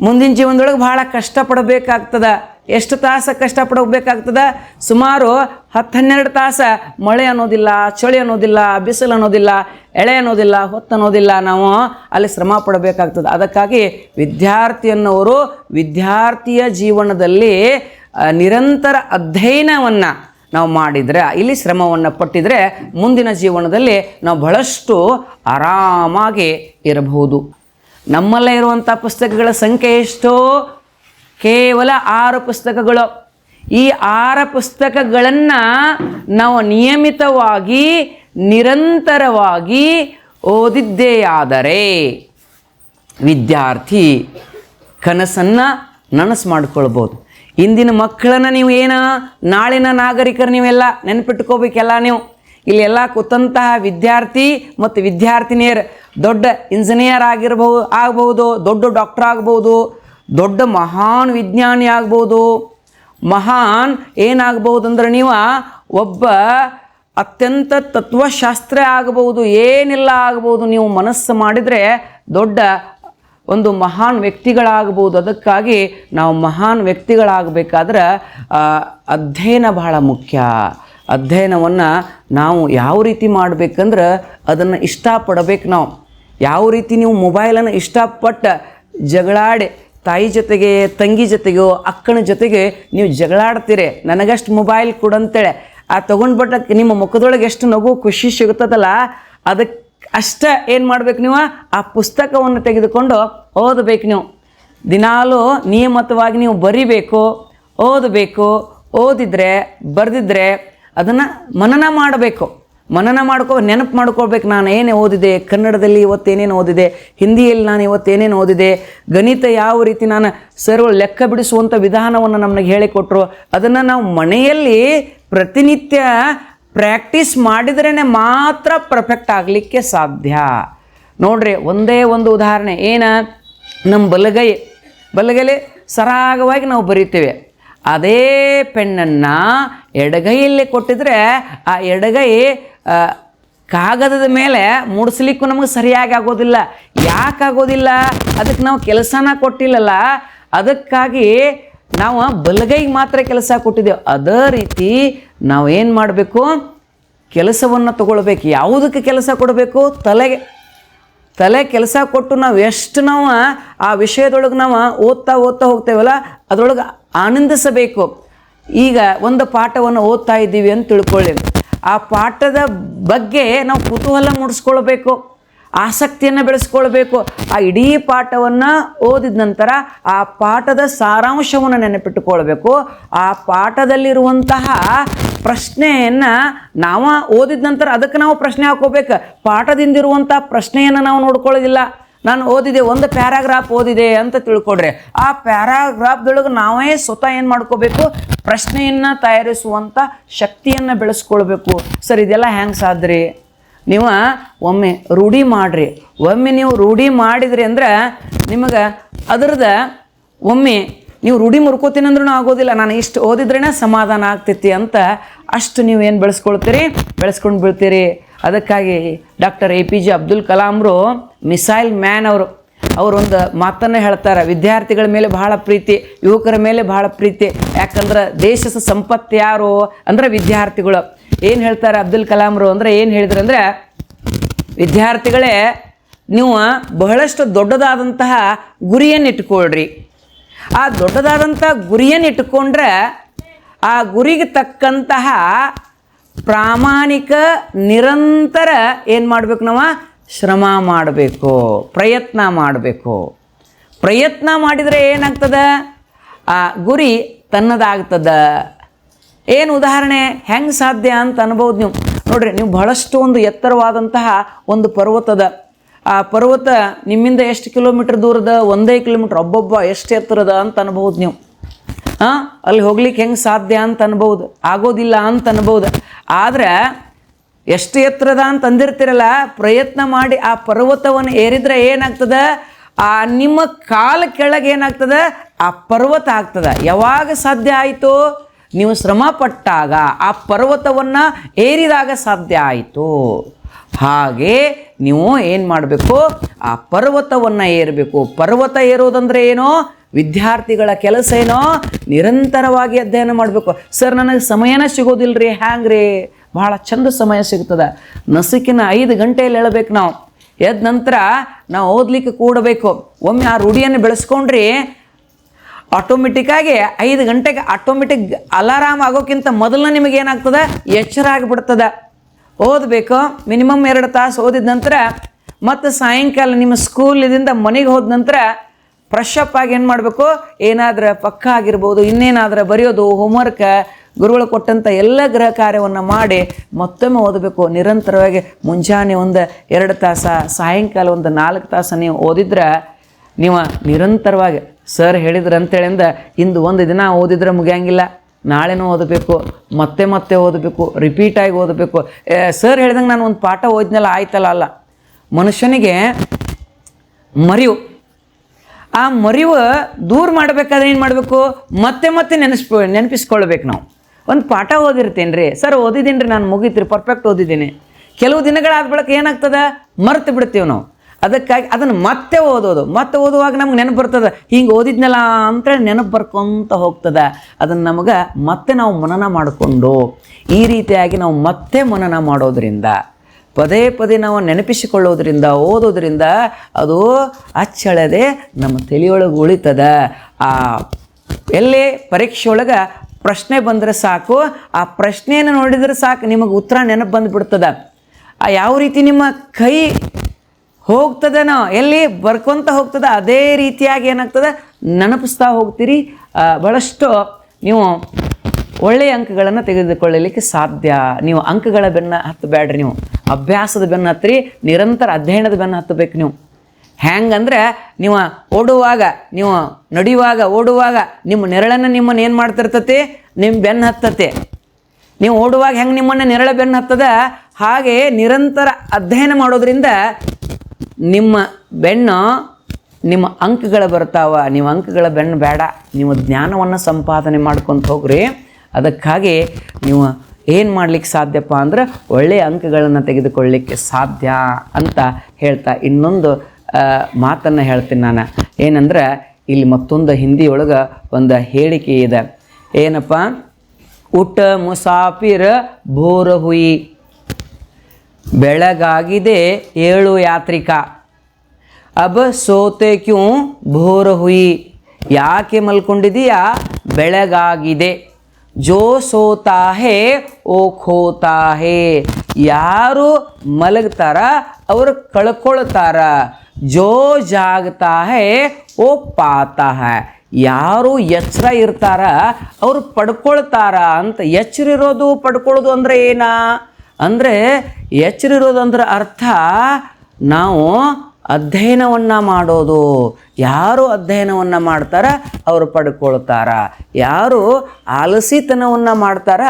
ಮುಂದಿನ ಜೀವನದೊಳಗೆ ಭಾಳ ಕಷ್ಟಪಡಬೇಕಾಗ್ತದ. ಎಷ್ಟು ತಾಸು ಕಷ್ಟಪಡಬೇಕಾಗ್ತದ? ಸುಮಾರು ಹತ್ತು ಹನ್ನೆರಡು ತಾಸು ಮಳೆ ಅನ್ನೋದಿಲ್ಲ, ಚಳಿ ಅನ್ನೋದಿಲ್ಲ, ಬಿಸಿಲು ಅನ್ನೋದಿಲ್ಲ, ಎಳೆ ಅನ್ನೋದಿಲ್ಲ, ಹೊತ್ತು ಅನ್ನೋದಿಲ್ಲ. ನಾವು ಅಲ್ಲಿ ಶ್ರಮ ಪಡಬೇಕಾಗ್ತದೆ. ಅದಕ್ಕಾಗಿ ವಿದ್ಯಾರ್ಥಿ ಅನ್ನೋರು ವಿದ್ಯಾರ್ಥಿಯ ಜೀವನದಲ್ಲಿ ನಿರಂತರ ಅಧ್ಯಯನವನ್ನು ನಾವು ಮಾಡಿದರೆ, ಇಲ್ಲಿ ಶ್ರಮವನ್ನು ಪಟ್ಟಿದರೆ ಮುಂದಿನ ಜೀವನದಲ್ಲಿ ನಾವು ಬಹಳಷ್ಟು ಆರಾಮಾಗಿ ಇರಬಹುದು. ನಮ್ಮಲ್ಲೇ ಇರುವಂಥ ಪುಸ್ತಕಗಳ ಸಂಖ್ಯೆ ಎಷ್ಟು? ಕೇವಲ ಆರು ಪುಸ್ತಕಗಳು. ಈ ಆರು ಪುಸ್ತಕಗಳನ್ನು ನಾವು ನಿಯಮಿತವಾಗಿ, ನಿರಂತರವಾಗಿ ಓದಿದ್ದೇಯಾದರೆ ವಿದ್ಯಾರ್ಥಿ ಕನಸನ್ನು ನನಸು ಮಾಡ್ಕೊಳ್ಬೋದು. ಇಂದಿನ ಮಕ್ಕಳನ್ನು ನೀವು ಏನು? ನಾಳಿನ ನಾಗರಿಕರು ನೀವೆಲ್ಲ ನೆನಪಿಟ್ಕೋಬೇಕೆಲ್ಲ ನೀವು? ಇಲ್ಲೆಲ್ಲ ಕೂತಂತಹ ವಿದ್ಯಾರ್ಥಿ ಮತ್ತು ವಿದ್ಯಾರ್ಥಿನಿಯರು ದೊಡ್ಡ ಇಂಜಿನಿಯರ್ ಆಗಿರಬಹುದು ಆಗ್ಬೋದು, ದೊಡ್ಡ ಡಾಕ್ಟರ್ ಆಗ್ಬೋದು, ದೊಡ್ಡ ಮಹಾನ್ ವಿಜ್ಞಾನಿ ಆಗ್ಬೋದು. ಮಹಾನ್ ಏನಾಗ್ಬೋದು ಅಂದ್ರೆ ನೀವು ಒಬ್ಬ ಅತ್ಯಂತ ತತ್ವಶಾಸ್ತ್ರ ಆಗಬಹುದು ಏನಿಲ್ಲ ಆಗ್ಬೋದು, ನೀವು ಮನಸ್ಸು ಮಾಡಿದರೆ ದೊಡ್ಡ ಒಂದು ಮಹಾನ್ ವ್ಯಕ್ತಿಗಳಾಗ್ಬೋದು. ಅದಕ್ಕಾಗಿ ನಾವು ಮಹಾನ್ ವ್ಯಕ್ತಿಗಳಾಗಬೇಕಾದ್ರೆ ಅಧ್ಯಯನ ಬಹಳ ಮುಖ್ಯ. ಅಧ್ಯಯನವನ್ನು ನಾವು ಯಾವ ರೀತಿ ಮಾಡಬೇಕಂದ್ರೆ ಅದನ್ನು ಇಷ್ಟಪಡಬೇಕು ನಾವು. ಯಾವ ರೀತಿ ನೀವು ಮೊಬೈಲನ್ನು ಇಷ್ಟಪಟ್ಟು ಜಗಳಾಡಿ ತಾಯಿ ಜೊತೆಗೆ, ತಂಗಿ ಜೊತೆಗೋ, ಅಕ್ಕನ ಜೊತೆಗೆ ನೀವು ಜಗಳಾಡ್ತೀರಿ. ನನಗಷ್ಟು ಮೊಬೈಲ್ ಕೊಡು ಅಂತೇಳಿ. ಆ ತೊಗೊಂಡ್ಬಿಟ್ಟ ನಿಮ್ಮ ಮುಖದೊಳಗೆ ಎಷ್ಟು ನಗು, ಖುಷಿ ಸಿಗುತ್ತದಲ್ಲ ಅದಕ್ಕೆ ಅಷ್ಟ ಏನು ಮಾಡ್ಬೇಕು ನೀವು? ಆ ಪುಸ್ತಕವನ್ನು ತೆಗೆದುಕೊಂಡು ಓದಬೇಕು ನೀವು. ದಿನಾಲೂ ನಿಯಮಿತವಾಗಿ ನೀವು ಬರಿಬೇಕು, ಓದಬೇಕು, ಓದಿದ್ರೆ, ಬರೆದಿದ್ರೆ ಅದನ್ನು ಮನನ ಮಾಡಬೇಕು. ಮನನ ಮಾಡ್ಕೋ, ನೆನಪು ಮಾಡ್ಕೊಳ್ಬೇಕು. ನಾನು ಏನೇ ಓದಿದೆ? ಕನ್ನಡದಲ್ಲಿ ಇವತ್ತೇನೇನು ಓದಿದೆ? ಹಿಂದಿಯಲ್ಲಿ ನಾನು ಇವತ್ತೇನೇನು ಓದಿದೆ? ಗಣಿತ ಯಾವ ರೀತಿ ನಾನು ಸರ್ವ ಲೆಕ್ಕ ಬಿಡಿಸುವಂಥ ವಿಧಾನವನ್ನು ನಮಗೆ ಹೇಳಿಕೊಟ್ರು, ಅದನ್ನು ನಾವು ಮನೆಯಲ್ಲಿ ಪ್ರತಿನಿತ್ಯ ಪ್ರಾಕ್ಟೀಸ್ ಮಾಡಿದ್ರೇ ಮಾತ್ರ ಪರ್ಫೆಕ್ಟ್ ಆಗಲಿಕ್ಕೆ ಸಾಧ್ಯ. ನೋಡ್ರಿ, ಒಂದೇ ಒಂದು ಉದಾಹರಣೆ. ಏನ? ನಮ್ಮ ಬಲಗೈ. ಬಲಗೈಲಿ ಸರಾಗವಾಗಿ ನಾವು ಬರೀತೇವೆ. ಅದೇ ಪೆನ್ನನ್ನು ಎಡಗೈಯಲ್ಲಿ ಕೊಟ್ಟಿದ್ರೆ ಆ ಎಡಗೈ ಕಾಗದದ ಮೇಲೆ ಮೂಡಿಸ್ಲಿಕ್ಕೂ ನಮಗೆ ಸರಿಯಾಗಿ ಆಗೋದಿಲ್ಲ. ಯಾಕೆ ಆಗೋದಿಲ್ಲ? ಅದಕ್ಕೆ ನಾವು ಕೆಲಸನ ಕೊಟ್ಟಿಲ್ಲಲ್ಲ, ಅದಕ್ಕಾಗಿ ನಾವು ಬಲಗೈಗೆ ಮಾತ್ರ ಕೆಲಸ ಕೊಟ್ಟಿದ್ದೇವೆ. ಅದೇ ರೀತಿ ನಾವು ಏನು ಮಾಡಬೇಕು? ಕೆಲಸವನ್ನು ತಗೊಳ್ಬೇಕು. ಯಾವುದಕ್ಕೆ ಕೆಲಸ ಕೊಡಬೇಕು? ತಲೆಗೆ ತಲೆ ಕೆಲಸ ಕೊಟ್ಟು ನಾವು ಎಷ್ಟು ನಾವು ಆ ವಿಷಯದೊಳಗೆ ನಾವು ಓದ್ತಾ ಓದ್ತಾ ಹೋಗ್ತೇವಲ್ಲ, ಅದರೊಳಗೆ ಆನಂದಿಸಬೇಕು. ಈಗ ಒಂದು ಪಾಠವನ್ನು ಓದ್ತಾ ಇದ್ದೀವಿ ಅಂತ ತಿಳ್ಕೊಳ್ಳಿ. ಆ ಪಾಠದ ಬಗ್ಗೆ ನಾವು ಕುತೂಹಲ ಮೂಡಿಸ್ಕೊಳ್ಬೇಕು, ಆಸಕ್ತಿಯನ್ನು ಬೆಳೆಸ್ಕೊಳ್ಬೇಕು. ಆ ಇಡೀ ಪಾಠವನ್ನು ಓದಿದ ನಂತರ ಆ ಪಾಠದ ಸಾರಾಂಶವನ್ನು ನೆನಪಿಟ್ಟುಕೊಳ್ಬೇಕು. ಆ ಪಾಠದಲ್ಲಿರುವಂತಹ ಪ್ರಶ್ನೆಯನ್ನು ನಾವು ಓದಿದ ನಂತರ ಅದಕ್ಕೆ ನಾವು ಪ್ರಶ್ನೆ ಹಾಕೋಬೇಕು. ಪಾಠದಿಂದಿರುವಂಥ ಪ್ರಶ್ನೆಯನ್ನು ನಾವು ನೋಡ್ಕೊಳ್ಳೋದಿಲ್ಲ. ನಾನು ಓದಿದೆ, ಒಂದು ಪ್ಯಾರಾಗ್ರಾಫ್ ಓದಿದೆ ಅಂತ ತಿಳ್ಕೊಡ್ರಿ, ಆ ಪ್ಯಾರಾಗ್ರಾಫ್ದೊಳಗೆ ನಾವೇ ಸ್ವತಃ ಏನು ಮಾಡ್ಕೋಬೇಕು? ಪ್ರಶ್ನೆಯನ್ನು ತಯಾರಿಸುವಂಥ ಶಕ್ತಿಯನ್ನು ಬೆಳೆಸ್ಕೊಳ್ಬೇಕು. ಸರ್, ಇದೆಲ್ಲ ಹೆಂಗೆ ಸಾಧ್ರಿ? ನೀವು ಒಮ್ಮೆ ರೂಢಿ ಮಾಡಿರಿ. ಒಮ್ಮೆ ನೀವು ರೂಢಿ ಮಾಡಿದ್ರಿ ಅಂದ್ರೆ ನಿಮಗೆ ಅದರದ ಒಮ್ಮೆ ನೀವು ರೂಢಿ ಮುರ್ಕೋತೀನಿ ಅಂದ್ರೂ ಆಗೋದಿಲ್ಲ. ನಾನು ಇಷ್ಟು ಓದಿದ್ರೇ ಸಮಾಧಾನ ಆಗ್ತೈತಿ ಅಂತ ಅಷ್ಟು ನೀವು ಏನು ಬೆಳೆಸ್ಕೊಳ್ತೀರಿ? ಬೆಳೆಸ್ಕೊಂಡು ಬೀಳ್ತೀರಿ. ಅದಕ್ಕಾಗಿ doctor A P J Abdul ಕಲಾಮ್ರು missile man ಅವರು. ಅವರೊಂದು ಮಾತನ್ನು ಹೇಳ್ತಾರೆ. ವಿದ್ಯಾರ್ಥಿಗಳ ಮೇಲೆ ಬಹಳ ಪ್ರೀತಿ, ಯುವಕರ ಮೇಲೆ ಬಹಳ ಪ್ರೀತಿ. ಯಾಕಂದ್ರೆ ದೇಶದ ಸಂಪತ್ತು ಯಾರು ಅಂದ್ರೆ ವಿದ್ಯಾರ್ಥಿಗಳು. ಏನು ಹೇಳ್ತಾರೆ ಅಬ್ದುಲ್ ಕಲಾಮ್ರು ಅಂದ್ರೆ ಏನು ಹೇಳಿದ್ರು ಅಂದ್ರೆ, ವಿದ್ಯಾರ್ಥಿಗಳೇ ನೀವು ಬಹಳಷ್ಟು ದೊಡ್ಡದಾದಂತಹ ಗುರಿಯನ್ನು ಇಟ್ಕೊಳ್ರಿ ಆ ದೊಡ್ಡದಾದಂಥ ಗುರಿಯನ್ನು ಇಟ್ಕೊಂಡ್ರೆ ಆ ಗುರಿಗೆ ತಕ್ಕಂತಹ ಪ್ರಾಮಾಣಿಕ, ನಿರಂತರ ಏನು ಮಾಡಬೇಕು ನಾವು? ಶ್ರಮ ಮಾಡಬೇಕು, ಪ್ರಯತ್ನ ಮಾಡಬೇಕು. ಪ್ರಯತ್ನ ಮಾಡಿದರೆ ಏನಾಗ್ತದ? ಆ ಗುರಿ ತನ್ನದಾಗ್ತದ. ಏನು ಉದಾಹರಣೆ? ಹೆಂಗೆ ಸಾಧ್ಯ ಅಂತ ಅನ್ಬೋದು ನೀವು. ನೋಡ್ರಿ, ನೀವು ಬಹಳಷ್ಟು ಒಂದು ಎತ್ತರವಾದಂತಹ ಒಂದು ಪರ್ವತದ ಆ ಪರ್ವತ ನಿಮ್ಮಿಂದ ಎಷ್ಟು ಕಿಲೋಮೀಟ್ರ್ ದೂರದ, ಒಂದೇ ಕಿಲೋಮೀಟ್ರ್, ಒಬ್ಬೊಬ್ಬ ಎಷ್ಟು ಎತ್ತರದ ಅಂತ ಅನ್ಬೋದು ನೀವು. ಹಾಂ ಅಲ್ಲಿ ಹೋಗ್ಲಿಕ್ಕೆ ಹೆಂಗೆ ಸಾಧ್ಯ ಅಂತ ಅನ್ಬೋದು ಆಗೋದಿಲ್ಲ ಅಂತ ಅನ್ಬೋದು ಆದ್ರೆ ಎಷ್ಟು ಎತ್ತರದ ಅಂತ ಅಂದಿರ್ತಿರಲ್ಲ, ಪ್ರಯತ್ನ ಮಾಡಿ ಆ ಪರ್ವತವನ್ನು ಏರಿದ್ರೆ ಏನಾಗ್ತದ? ಆ ನಿಮ್ಮ ಕಾಲ ಕೆಳಗೆ ಏನಾಗ್ತದ? ಆ ಪರ್ವತ ಆಗ್ತದೆ. ಯಾವಾಗ ಸಾಧ್ಯ ಆಯಿತು? ನೀವು ಶ್ರಮ ಪಟ್ಟಾಗ ಆ ಪರ್ವತವನ್ನು ಏರಿದಾಗ ಸಾಧ್ಯ ಆಯಿತು. ಹಾಗೆ ನೀವು ಏನು ಮಾಡಬೇಕು? ಆ ಪರ್ವತವನ್ನು ಏರಬೇಕು. ಪರ್ವತ ಏರೋದಂದ್ರೆ ಏನೋ? ವಿದ್ಯಾರ್ಥಿಗಳ ಕೆಲಸ ಏನೋ? ನಿರಂತರವಾಗಿ ಅಧ್ಯಯನ ಮಾಡಬೇಕು. ಸರ್, ನನಗೆ ಸಮಯನ ಸಿಗೋದಿಲ್ರಿ, ಹ್ಯಾಂಗ್ರಿ? ಭಾಳ ಚಂದ ಸಮಯ ಸಿಗ್ತದೆ. ನಸುಕಿನ ಐದು ಗಂಟೆಯಲ್ಲಿ ಹೇಳಬೇಕು ನಾವು. ಎದ್ದ ನಂತರ ನಾವು ಓದಲಿಕ್ಕೆ ಕೂಡಬೇಕು. ಒಮ್ಮೆ ಆ ರೂಢಿಯನ್ನು ಬೆಳೆಸ್ಕೊಂಡ್ರಿ ಆಟೋಮೆಟಿಕ್ಕಾಗಿ ಐದು ಗಂಟೆಗೆ ಆಟೋಮೆಟಿಕ್ ಅಲಾರಾಮ್ ಆಗೋಕ್ಕಿಂತ ಮೊದಲು ನಿಮಗೆ ಏನಾಗ್ತದೆ ಎಚ್ಚರ ಆಗಿಬಿಡ್ತದೆ. ಓದಬೇಕು. ಮಿನಿಮಮ್ ಎರಡು ತಾಸು ಓದಿದ ನಂತರ, ಮತ್ತು ಸಾಯಂಕಾಲ ನಿಮ್ಮ ಸ್ಕೂಲಿಂದ ಮನೆಗೆ ಹೋದ ನಂತರ ಫ್ರೆಶ್ ಅಪ್ ಆಗಿ ಏನು ಮಾಡಬೇಕು? ಏನಾದರೂ ಪಕ್ಕ ಆಗಿರ್ಬೋದು, ಇನ್ನೇನಾದರೂ ಬರೆಯೋದು ಹೋಮ್ವರ್ಕ್ ಗುರುಗಳು ಕೊಟ್ಟಂಥ ಎಲ್ಲ ಗೃಹ ಕಾರ್ಯವನ್ನು ಮಾಡಿ ಮತ್ತೊಮ್ಮೆ ಓದಬೇಕು. ನಿರಂತರವಾಗಿ ಮುಂಜಾನೆ ಒಂದು ಎರಡು ತಾಸ, ಸಾಯಂಕಾಲ ಒಂದು ನಾಲ್ಕು ತಾಸು ನೀವು ಓದಿದ್ರೆ ನೀವು ನಿರಂತರವಾಗಿ ಸರ್ ಹೇಳಿದ್ರು ಅಂತೇಳಿಂದ ಇಂದು ಒಂದು ದಿನ ಓದಿದ್ರೆ ಮುಗಿಯಂಗಿಲ್ಲ. ನಾಳೆನೂ ಓದಬೇಕು, ಮತ್ತೆ ಮತ್ತೆ ಓದಬೇಕು ರಿಪೀಟಾಗಿ ಓದಬೇಕು. ಸರ್ ಹೇಳ್ದಂಗೆ ನಾನು ಒಂದು ಪಾಠ ಓದ್ನಲ್ಲ, ಆಯ್ತಲ್ಲ ಅಲ್ಲ. ಮನುಷ್ಯನಿಗೆ ಮರಿವು. ಆ ಮರಿವು ದೂರ ಮಾಡಬೇಕಾದ್ರೆ ಏನು ಮಾಡಬೇಕು? ಮತ್ತೆ ಮತ್ತೆ ನೆನೆಸ್ಕೊ, ನೆನಪಿಸ್ಕೊಳ್ಬೇಕು ನಾವು. ಒಂದು ಪಾಠ ಓದಿರ್ತೇನೆ ರೀ ಸರ್ ಓದಿದ್ದೀನಿ ರೀ ನಾನು ಮುಗೀತ್ರಿ ಪರ್ಫೆಕ್ಟ್ ಓದಿದ್ದೀನಿ. ಕೆಲವು ದಿನಗಳಾದ ಬಳಿಕ ಏನಾಗ್ತದೆ? ಮರ್ತು ಬಿಡ್ತೀವಿ ನಾವು. ಅದಕ್ಕಾಗಿ ಅದನ್ನು ಮತ್ತೆ ಓದೋದು. ಮತ್ತೆ ಓದುವಾಗ ನಮ್ಗೆ ನೆನಪು ಬರ್ತದೆ. ಹಿಂಗೆ ಓದಿದ್ನಲ್ಲ ಅಂತೇಳಿ ನೆನಪು ಬರ್ಕೊಂತ ಹೋಗ್ತದೆ. ಅದನ್ನು ನಮಗೆ ಮತ್ತೆ ನಾವು ಮನನ ಮಾಡಿಕೊಂಡು ಈ ರೀತಿಯಾಗಿ ನಾವು ಮತ್ತೆ ಮನನ ಮಾಡೋದ್ರಿಂದ, ಪದೇ ಪದೇ ನಾವು ನೆನಪಿಸಿಕೊಳ್ಳೋದ್ರಿಂದ, ಓದೋದ್ರಿಂದ ಅದು ಅಚ್ಚಳದೆ ನಮ್ಮ ತಲೆಯೊಳಗೆ ಉಳಿತದ. ಆ, ಎಲ್ಲೇ ಪರೀಕ್ಷೆ ಒಳಗೆ ಪ್ರಶ್ನೆ ಬಂದರೆ ಸಾಕು. ಆ ಪ್ರಶ್ನೆಯನ್ನು ನೋಡಿದರೆ ಸಾಕು. ನಿಮಗೆ ಉತ್ತರ ನೆನಪು ಬಂದುಬಿಡ್ತದೆ. ಆ, ಯಾವ ರೀತಿ ನಿಮ್ಮ ಕೈ ಹೋಗ್ತದನೋ? ಎಲ್ಲಿ ಬರ್ಕೊಂತ ಹೋಗ್ತದೆ? ಅದೇ ರೀತಿಯಾಗಿ ಏನಾಗ್ತದೆ? ನೆನಪಿಸ್ತಾ ಹೋಗ್ತೀರಿ. ಭಾಳಷ್ಟು ನೀವು ಒಳ್ಳೆಯ ಅಂಕಗಳನ್ನು ತೆಗೆದುಕೊಳ್ಳಲಿಕ್ಕೆ ಸಾಧ್ಯ. ನೀವು ಅಂಕಗಳ ಬೆನ್ನ ಹತ್ತಬೇಡ್ರಿ ನೀವು. ಅಭ್ಯಾಸದ ಬೆನ್ನ ಹತ್ತಿರಿ ನಿರಂತರ ಅಧ್ಯಯನದ ಬೆನ್ನ ಹತ್ತಬೇಕು ನೀವು. ಹ್ಯಾಂಗಂದರೆ ನೀವು ಓಡುವಾಗ, ನೀವು ನಡೆಯುವಾಗ, ಓಡುವಾಗ ನಿಮ್ಮ ನೆರಳನ್ನು ನಿಮ್ಮನ್ನು ಏನು ಮಾಡ್ತಿರ್ತತಿ? ನಿಮ್ಮ ಬೆನ್ನು ಹತ್ತತೆ. ನೀವು ಓಡುವಾಗ ಹೆಂಗೆ ನಿಮ್ಮನ್ನು ನೆರಳ ಬೆನ್ನು ಹತ್ತದ? ಹಾಗೆ ನಿರಂತರ ಅಧ್ಯಯನ ಮಾಡೋದ್ರಿಂದ ನಿಮ್ಮ ಬೆನ್ನು ನಿಮ್ಮ ಅಂಕಗಳು ಬರ್ತಾವ ನಿಮ್ಮ ಅಂಕಗಳ ಬೆನ್ನು ಬೇಡ, ನೀವು ಜ್ಞಾನವನ್ನು ಸಂಪಾದನೆ ಮಾಡ್ಕೊತ ಹೋಗ್ರಿ. ಅದಕ್ಕಾಗಿ ನೀವು ಏನು ಮಾಡ್ಲಿಕ್ಕೆ ಸಾಧ್ಯಪ್ಪ ಅಂದ್ರೆ ಒಳ್ಳೆಯ ಅಂಕಗಳನ್ನು ತೆಗೆದುಕೊಳ್ಳಲಿಕ್ಕೆ ಸಾಧ್ಯ ಅಂತ ಹೇಳ್ತಾ ಇನ್ನೊಂದು ಮಾತನ್ನು ಹೇಳ್ತೀನಿ ನಾನು. ಏನಂದ್ರೆ ಇಲ್ಲಿ ಮತ್ತೊಂದು ಹಿಂದಿಯೊಳಗೆ ಒಂದು ಹೇಳಿಕೆ ಇದೆ. ಏನಪ್ಪ? ಉಟ ಮುಸಾಫಿರ್ ಭೋರ ಹುಯಿ. ಬೆಳಗಾಗಿದೆ ಏಳು ಯಾತ್ರಿಕ. ಅಬ ಸೋತೆ ಕ್ಯೂ ಭೋರ ಹುಯಿ ಯಾಕೆ ಮಲ್ಕೊಂಡಿದೀಯಾ? ಬೆಳಗಾಗಿದೆ. ಜೋ ಸೋತಾ ಹೇ ಓ ಖೋತಾ ಹೇ ಯಾರು ಮಲಗ್ತಾರ? ಅವರು ಕಳ್ಕೊಳ್ತಾರ. ಜೋ ಜಾಗ್ತಾ ಹೇ ಓ ಪಾತಾ ಯಾರು ಎಚ್ಚರ ಇರ್ತಾರ? ಅವ್ರು ಪಡ್ಕೊಳ್ತಾರ ಅಂತ ಎಚ್ಚರಿರೋದು ಪಡ್ಕೊಳ್ಳೋದು ಅಂದ್ರೆ ಏನ? ಅಂದರೆ ಎಚ್ಚರಿರೋದಂದ್ರೆ ಅರ್ಥ ನಾವು ಅಧ್ಯಯನವನ್ನು ಮಾಡೋದು. ಯಾರು ಅಧ್ಯಯನವನ್ನು ಮಾಡ್ತಾರ? ಅವರು ಪಡ್ಕೊಳ್ತಾರ. ಯಾರು ಆಲಸಿತನವನ್ನು ಮಾಡ್ತಾರ?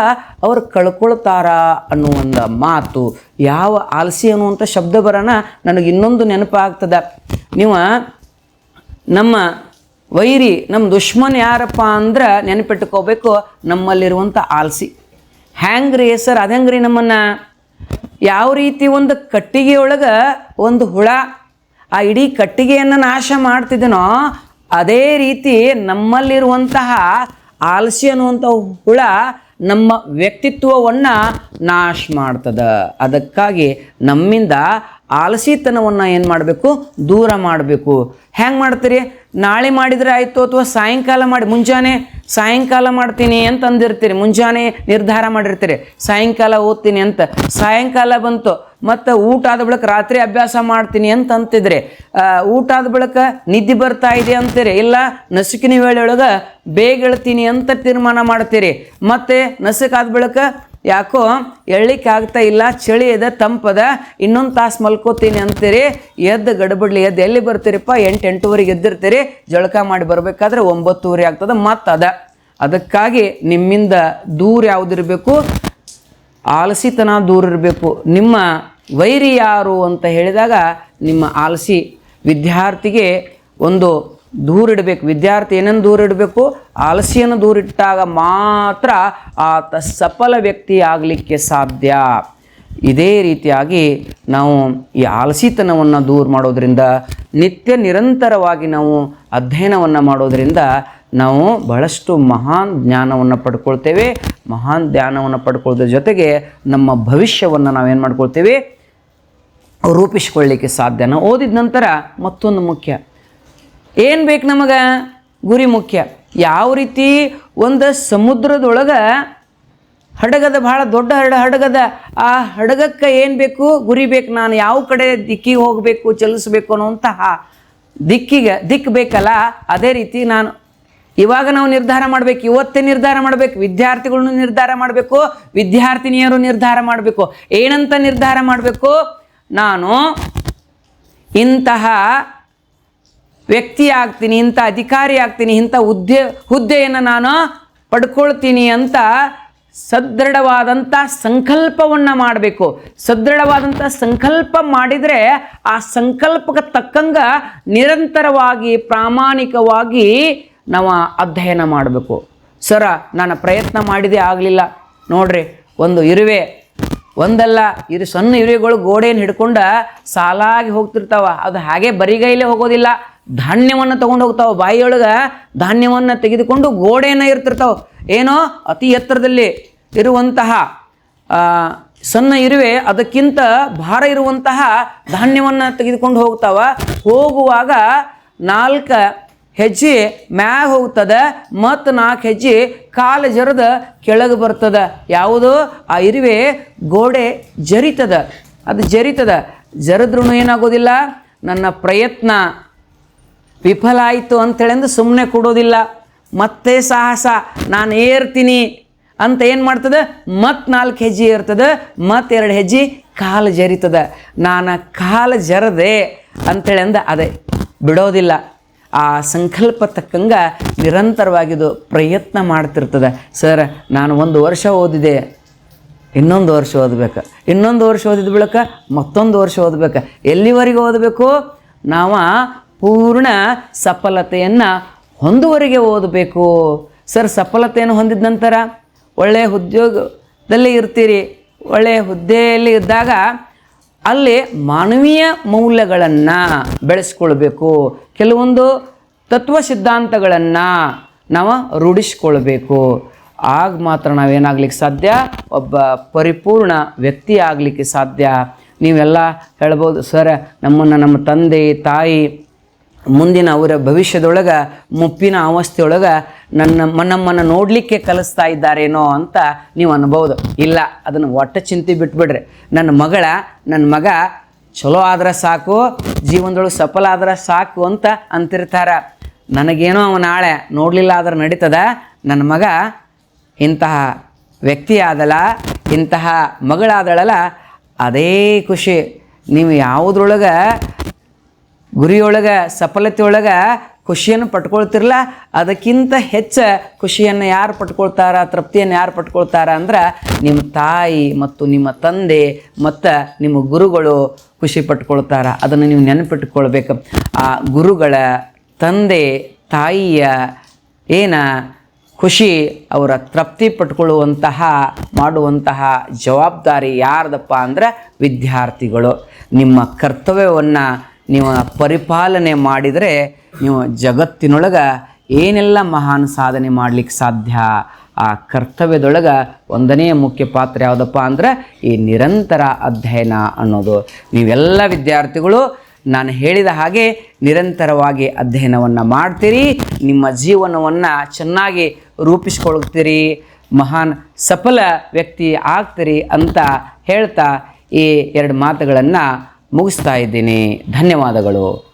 ಅವರು ಕಳ್ಕೊಳ್ತಾರ ಒಂದು ಮಾತು. ಯಾವ ಆಲಸಿ ಅನ್ನುವಂಥ ಶಬ್ದ ಬರೋಣ ನನಗೆ ಇನ್ನೊಂದು ನೆನಪಾಗ್ತದೆ. ನೀವು ನಮ್ಮ ವೈರಿ ನಮ್ಮ ದುಶ್ಮನ್ ಯಾರಪ್ಪ ಅಂದ್ರೆ ನೆನಪಿಟ್ಕೋಬೇಕು ನಮ್ಮಲ್ಲಿರುವಂಥ ಆಲ್ಸಿ ಹ್ಯಾಂಗ್ರಿ ಸರ್? ಅದಂಗ್ರಿ ನಮ್ಮನ್ನು? ಯಾವ ರೀತಿ ಒಂದು ಕಟ್ಟಿಗೆಯೊಳಗೆ ಒಂದು ಹುಳ, ಆ ಇಡೀ ಕಟ್ಟಿಗೆಯನ್ನು ನಾಶ ಮಾಡ್ತಿದ್ದನೋ ಅದೇ ರೀತಿ ನಮ್ಮಲ್ಲಿರುವಂತಹ ಆಲಸಿ ಅನ್ನುವಂಥ ಹುಳ ನಮ್ಮ ವ್ಯಕ್ತಿತ್ವವನ್ನು ನಾಶ ಮಾಡ್ತದ. ಅದಕ್ಕಾಗಿ ನಮ್ಮಿಂದ ಆಲಸಿತನವನ್ನು ಏನು ಮಾಡಬೇಕು? ದೂರ ಮಾಡಬೇಕು. ಹ್ಯಾಂಗೆ ಮಾಡ್ತೀರಿ? ನಾಳೆ ಮಾಡಿದರೆ ಆಯಿತು ಅಥವಾ ಸಾಯಂಕಾಲ ಮಾಡಿ, ಮುಂಜಾನೆ ಸಾಯಂಕಾಲ ಮಾಡ್ತೀನಿ ಅಂತ ಅಂದಿರ್ತೀರಿ ಮುಂಜಾನೆ ನಿರ್ಧಾರ ಮಾಡಿರ್ತೀರಿ, ಸಾಯಂಕಾಲ ಓದ್ತೀನಿ ಅಂತ. ಸಾಯಂಕಾಲ ಬಂತು, ಮತ್ತು ಊಟ ಆದ ಬಳಿಕ ರಾತ್ರಿ ಅಭ್ಯಾಸ ಮಾಡ್ತೀನಿ ಅಂತ ಅಂತಿದ್ರಿ ಊಟ ಆದ ಬಳಿಕ ನಿದ್ದೆ ಬರ್ತಾ ಇದೆ ಅಂತೀರಿ, ಇಲ್ಲ ನಸುಕಿನ ವೇಳೆಯೊಳಗೆ ಬೇಗ ಹೇಳ್ತೀನಿ ಅಂತ ತೀರ್ಮಾನ ಮಾಡ್ತೀರಿ, ಮತ್ತು ನಸುಕಾದ ಬಳಿಕ ಯಾಕೋ ಎಳ್ಲಿಕ್ಕೆ ಆಗ್ತಾ ಇಲ್ಲ, ಚಳಿ ಇದೆ ತಂಪದ ಇನ್ನೊಂದು ತಾಸು ಮಲ್ಕೋತೀನಿ ಅಂತೀರಿ. ಎದ್ದು ಗಡಬಡ್ಲಿ, ಎದ್ದು ಎಲ್ಲಿ ಬರ್ತೀರಿಪ್ಪ? ಎಂಟು ಎಂಟೂವರೆಗೆ ಎದ್ದಿರ್ತೀರಿ. ಜಳಕ ಮಾಡಿ ಬರಬೇಕಾದ್ರೆ ಒಂಬತ್ತುವರೆ ಆಗ್ತದೆ ಮತ್ತು ಅದ ಅದಕ್ಕಾಗಿ ನಿಮ್ಮಿಂದ ದೂರ ಯಾವುದಿರಬೇಕು? ಆಲಸಿತನ ದೂರ ಇರಬೇಕು. ನಿಮ್ಮ ವೈರಿ ಯಾರು ಅಂತ ಹೇಳಿದಾಗ ನಿಮ್ಮ ಆಲಸಿ ವಿದ್ಯಾರ್ಥಿಗೆ ಒಂದು ದೂರ ಇಡಬೇಕು ವಿದ್ಯಾರ್ಥಿ ಏನನ್ನು ದೂರಿಡಬೇಕು? ಆಲಸಿಯನ್ನು ದೂರಿಟ್ಟಾಗ ಮಾತ್ರ ಆತ ಸಫಲ ವ್ಯಕ್ತಿ ಆಗಲಿಕ್ಕೆ ಸಾಧ್ಯ. ಇದೇ ರೀತಿಯಾಗಿ ನಾವು ಈ ಆಲಸಿತನವನ್ನು ದೂರ ಮಾಡೋದರಿಂದ, ನಿತ್ಯ ನಿರಂತರವಾಗಿ ನಾವು ಅಧ್ಯಯನವನ್ನು ಮಾಡೋದರಿಂದ ನಾವು ಬಹಳಷ್ಟು ಮಹಾನ್ ಜ್ಞಾನವನ್ನು ಪಡ್ಕೊಳ್ತೇವೆ. ಮಹಾನ್ ಜ್ಞಾನವನ್ನು ಪಡ್ಕೊಳ್ಳೋದ್ರ ಜೊತೆಗೆ ನಮ್ಮ ಭವಿಷ್ಯವನ್ನು ನಾವೇನು ಮಾಡ್ಕೊಳ್ತೇವೆ? ರೂಪಿಸ್ಕೊಳ್ಳಿಕ್ಕೆ ಸಾಧ್ಯ ಓದಿದ ನಂತರ ಮತ್ತೊಂದು ಮುಖ್ಯ. ಏನು ಬೇಕು ನಮಗೆ? ಗುರಿ ಮುಖ್ಯ. ಯಾವ ರೀತಿ ಒಂದು ಸಮುದ್ರದೊಳಗೆ ಹಡಗದ ಭಾಳ ದೊಡ್ಡ ಹಡ, ಹಡಗದ, ಆ ಹಡಗಕ್ಕೆ ಏನು ಬೇಕು? ಗುರಿ ಬೇಕು. ನಾನು ಯಾವ ಕಡೆ ದಿಕ್ಕಿಗೆ ಹೋಗಬೇಕು, ಚಲಿಸಬೇಕು ಅನ್ನುವಂತಹ ದಿಕ್ಕಿಗೆ ದಿಕ್ಕು ಬೇಕಲ್ಲ? ಅದೇ ರೀತಿ ನಾನು ಇವಾಗ ನಾವು ನಿರ್ಧಾರ ಮಾಡಬೇಕು. ಇವತ್ತೇ ನಿರ್ಧಾರ ಮಾಡಬೇಕು. ವಿದ್ಯಾರ್ಥಿಗಳನ್ನು ನಿರ್ಧಾರ ಮಾಡಬೇಕು. ವಿದ್ಯಾರ್ಥಿನಿಯರು ನಿರ್ಧಾರ ಮಾಡಬೇಕು. ಏನಂತ ನಿರ್ಧಾರ ಮಾಡಬೇಕು? ನಾನು ಇಂತಹ ವ್ಯಕ್ತಿ ಆಗ್ತೀನಿ ಇಂಥ ಅಧಿಕಾರಿ ಆಗ್ತೀನಿ ಇಂಥ ಹುದ್ದೆ, ಹುದ್ದೆಯನ್ನು ನಾನು ಪಡ್ಕೊಳ್ತೀನಿ ಅಂತ ಸದೃಢವಾದಂಥ ಸಂಕಲ್ಪವನ್ನು ಮಾಡಬೇಕು. ಸದೃಢವಾದಂಥ ಸಂಕಲ್ಪ ಮಾಡಿದರೆ ಆ ಸಂಕಲ್ಪಕ್ಕೆ ತಕ್ಕಂಗ ನಿರಂತರವಾಗಿ, ಪ್ರಾಮಾಣಿಕವಾಗಿ ನಾವು ಅಧ್ಯಯನ ಮಾಡಬೇಕು. ಸರ, ನಾನು ಪ್ರಯತ್ನ ಮಾಡಿದೆ ಆಗಲಿಲ್ಲ. ನೋಡ್ರಿ, ಒಂದು ಇರುವೆ, ಒಂದಲ್ಲ, ಇರು ಸಣ್ಣ ಇರುವೆಗಳು ಗೋಡೆಯನ್ನು ಹಿಡ್ಕೊಂಡು ಸಾಲಾಗಿ ಹೋಗ್ತಿರ್ತಾವ. ಅದು ಹಾಗೆ ಬರಿಗೈಲೇ ಹೋಗೋದಿಲ್ಲ. ಧಾನ್ಯವನ್ನು ತಗೊಂಡು ಹೋಗ್ತಾವೆ. ಬಾಯಿಯೊಳಗೆ ಧಾನ್ಯವನ್ನು ತೆಗೆದುಕೊಂಡು ಗೋಡೆಯನ್ನು ಇರ್ತಿರ್ತಾವೆ ಏನೋ ಅತಿ ಎತ್ತರದಲ್ಲಿ ಇರುವಂತಹ ಸಣ್ಣ ಇರುವೆ, ಅದಕ್ಕಿಂತ ಭಾರ ಇರುವಂತಹ ಧಾನ್ಯವನ್ನು ತೆಗೆದುಕೊಂಡು ಹೋಗ್ತಾವ. ಹೋಗುವಾಗ ನಾಲ್ಕು ಹೆಜ್ಜೆ ಮ್ಯಾಗ ಹೋಗ್ತದೆ, ಮತ್ತು ನಾಲ್ಕು ಹೆಜ್ಜೆ ಕಾಲು ಜರದ ಕೆಳಗೆ ಬರ್ತದೆ. ಯಾವುದು? ಆ ಇರುವೆ ಗೋಡೆ ಜರಿತದ. ಅದು ಜರಿತದ. ಜರದ್ರೂ ಏನಾಗೋದಿಲ್ಲ. ನನ್ನ ಪ್ರಯತ್ನ ವಿಫಲ ಆಯಿತು ಅಂತೇಳೆಂದು ಸುಮ್ಮನೆ ಕೊಡೋದಿಲ್ಲ. ಮತ್ತೆ ಸಾಹಸ, ನಾನು ಏರ್ತೀನಿ. ಅಂತ ಏನು ಮಾಡ್ತದೆ? ಮತ್ತು ನಾಲ್ಕು ಹೆಜ್ಜೆ ಏರ್ತದೆ ಮತ್ತೆ ಎರಡು ಹೆಜ್ಜೆ ಕಾಲು ಜರಿತದೆ. ನಾನು ಕಾಲು ಜರದೆ ಅಂಥೇಳಿ ಅಂದ ಅದೇ, ಬಿಡೋದಿಲ್ಲ. ಆ ಸಂಕಲ್ಪ ತಕ್ಕಂಗೆ ನಿರಂತರವಾಗಿದು ಪ್ರಯತ್ನ ಮಾಡ್ತಿರ್ತದೆ. ಸರ್, ನಾನು ಒಂದು ವರ್ಷ ಓದಿದೆ. ಇನ್ನೊಂದು ವರ್ಷ ಓದಬೇಕು. ಇನ್ನೊಂದು ವರ್ಷ ಓದಿದ ಬಳಿಕ ಮತ್ತೊಂದು ವರ್ಷ ಓದಬೇಕು. ಎಲ್ಲಿವರೆಗೆ ಓದಬೇಕು? ನಾವು ಪೂರ್ಣ ಸಫಲತೆಯನ್ನು ಹೊಂದುವರೆಗೆ ಓದಬೇಕು. ಸರ್, ಸಫಲತೆಯನ್ನು ಹೊಂದಿದ ನಂತರ ಒಳ್ಳೆಯ ಉದ್ಯೋಗದಲ್ಲಿ ಇರ್ತೀರಿ. ಒಳ್ಳೆಯ ಹುದ್ದೆಯಲ್ಲಿ ಇದ್ದಾಗ ಅಲ್ಲಿ ಮಾನವೀಯ ಮೌಲ್ಯಗಳನ್ನು ಬೆಳೆಸ್ಕೊಳ್ಬೇಕು. ಕೆಲವೊಂದು ತತ್ವ ಸಿದ್ಧಾಂತಗಳನ್ನು ನಾವು ರೂಢಿಸ್ಕೊಳ್ಬೇಕು. ಆಗ ಮಾತ್ರ ನಾವೇನಾಗ್ಲಿಕ್ಕೆ ಸಾಧ್ಯ? ಒಬ್ಬ ಪರಿಪೂರ್ಣ ವ್ಯಕ್ತಿ ಆಗಲಿಕ್ಕೆ ಸಾಧ್ಯ. ನೀವೆಲ್ಲ ಹೇಳ್ಬೋದು, ಸರ್, ನಮ್ಮನ್ನು ನಮ್ಮ ತಂದೆ, ತಾಯಿ ಮುಂದಿನ ಅವರ ಭವಿಷ್ಯದೊಳಗೆ, ಮುಪ್ಪಿನ ಅವಸ್ಥೆಯೊಳಗೆ ನನ್ನ ನಮ್ಮನ್ನು ನೋಡಲಿಕ್ಕೆ ಕಲಿಸ್ತಾ ಇದ್ದಾರೇನೋ ಅಂತ ನೀವು ಅನ್ಬೋದು ಇಲ್ಲ, ಅದನ್ನು ಒಟ್ಟು ಚಿಂತೆ ಬಿಟ್ಬಿಡ್ರಿ. ನನ್ನ ಮಗಳ, ನನ್ನ ಮಗ ಚಲೋ ಆದ್ರೆ ಸಾಕು, ಜೀವನದೊಳಗೆ ಸಫಲ ಆದ್ರೆ ಸಾಕು ಅಂತ ಅಂತಿರ್ತಾರೆ. ನನಗೇನೋ ಅವ ನಾಳೆ ನೋಡಲಿಲ್ಲ ಆದ್ರೆ ನಡೀತದ. ನನ್ನ ಮಗ ಇಂತಹ ವ್ಯಕ್ತಿ ಆದಲ್ಲ ಇಂತಹ ಮಗಳಾದಳಲ್ಲ, ಅದೇ ಖುಷಿ. ನೀವು ಯಾವುದ್ರೊಳಗೆ ಗುರಿಯೊಳಗೆ, ಸಫಲತೆಯೊಳಗೆ ಖುಷಿಯನ್ನು ಪಟ್ಕೊಳ್ತಿರಲ್ಲ ಅದಕ್ಕಿಂತ ಹೆಚ್ಚು ಖುಷಿಯನ್ನು ಯಾರು ಪಟ್ಕೊಳ್ತಾರ, ತೃಪ್ತಿಯನ್ನು ಯಾರು ಪಟ್ಕೊಳ್ತಾರ ಅಂದ್ರೆ ನಿಮ್ಮ ತಾಯಿ ಮತ್ತು ನಿಮ್ಮ ತಂದೆ ಮತ್ತು ನಿಮ್ಮ ಗುರುಗಳು ಖುಷಿ ಪಟ್ಕೊಳ್ತಾರ. ಅದನ್ನು ನೀವು ನೆನಪಿಟ್ಕೊಳ್ಬೇಕು. ಆ ಗುರುಗಳ ತಂದೆ, ತಾಯಿಯ ಏನ ಖುಷಿ ಅವರ ತೃಪ್ತಿ ಪಟ್ಕೊಳ್ಳುವಂತಹ, ಮಾಡುವಂತಹ ಜವಾಬ್ದಾರಿ ಯಾರ್ದಪ್ಪ ಅಂದ್ರೆ ವಿದ್ಯಾರ್ಥಿಗಳು. ನಿಮ್ಮ ಕರ್ತವ್ಯವನ್ನು ನೀವು ಪರಿಪಾಲನೆ ಮಾಡಿದರೆ ನೀವು ಜಗತ್ತಿನೊಳಗೆ ಏನೆಲ್ಲ ಮಹಾನ್ ಸಾಧನೆ ಮಾಡಲಿಕ್ಕೆ ಸಾಧ್ಯ? ಆ ಕರ್ತವ್ಯದೊಳಗೆ ಒಂದನೇ ಮುಖ್ಯ ಪಾತ್ರ ಯಾವುದಪ್ಪ ಅಂದ್ರೆ ಈ ನಿರಂತರ ಅಧ್ಯಯನ ಅನ್ನೋದು. ನೀವೆಲ್ಲ ವಿದ್ಯಾರ್ಥಿಗಳು, ನಾನು ಹೇಳಿದ ಹಾಗೆ ನಿರಂತರವಾಗಿ ಅಧ್ಯಯನವನ್ನು ಮಾಡ್ತೀರಿ, ನಿಮ್ಮ ಜೀವನವನ್ನು ಚೆನ್ನಾಗಿ ರೂಪಿಸ್ಕೊಳ್ತೀರಿ, ಮಹಾನ್ ಸಫಲ ವ್ಯಕ್ತಿ ಆಗ್ತೀರಿ ಅಂತ ಹೇಳ್ತಾ ಈ ಎರಡು ಮಾತುಗಳನ್ನು ಮುಗಿಸ್ತಾ ಇದ್ದೀನಿ. ಧನ್ಯವಾದಗಳು.